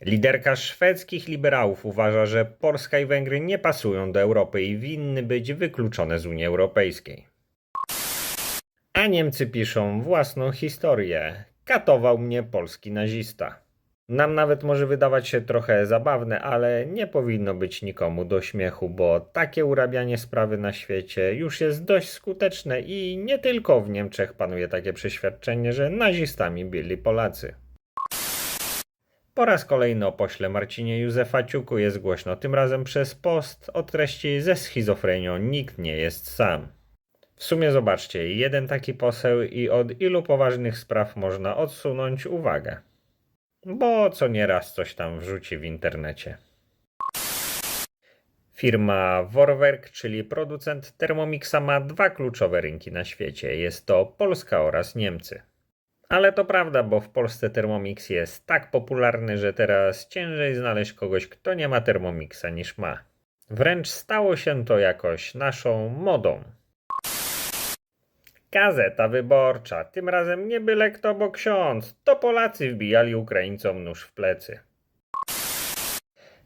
Liderka szwedzkich liberałów uważa, że Polska i Węgry nie pasują do Europy i winny być wykluczone z Unii Europejskiej. A Niemcy piszą własną historię. Katował mnie polski nazista. Nam nawet może wydawać się trochę zabawne, ale nie powinno być nikomu do śmiechu, bo takie urabianie sprawy na świecie już jest dość skuteczne i nie tylko w Niemczech panuje takie przeświadczenie, że nazistami byli Polacy. Po raz kolejny o pośle Marcinie Józefaciuku jest głośno, tym razem przez post o treści ze schizofrenią nikt nie jest sam. W sumie zobaczcie, jeden taki poseł i od ilu poważnych spraw można odsunąć uwagę. Bo co nieraz coś tam wrzuci w internecie. Firma Vorwerk, czyli producent Thermomixa, ma dwa kluczowe rynki na świecie. Jest to Polska oraz Niemcy. Ale to prawda, bo w Polsce Thermomix jest tak popularny, że teraz ciężej znaleźć kogoś, kto nie ma Thermomixa niż ma. Wręcz stało się to jakoś naszą modą. Gazeta wyborcza, tym razem nie byle kto, bo ksiądz. To Polacy wbijali Ukraińcom nóż w plecy.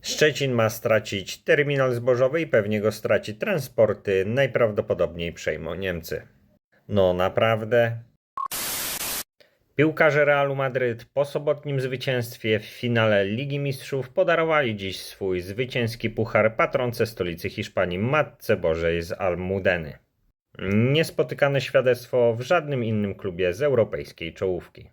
Szczecin ma stracić terminal zbożowy i pewnie go straci transporty, najprawdopodobniej przejmą Niemcy. No naprawdę? Piłkarze Realu Madryt po sobotnim zwycięstwie w finale Ligi Mistrzów podarowali dziś swój zwycięski puchar patronce stolicy Hiszpanii Matce Bożej z Almudeny. Niespotykane świadectwo w żadnym innym klubie z europejskiej czołówki.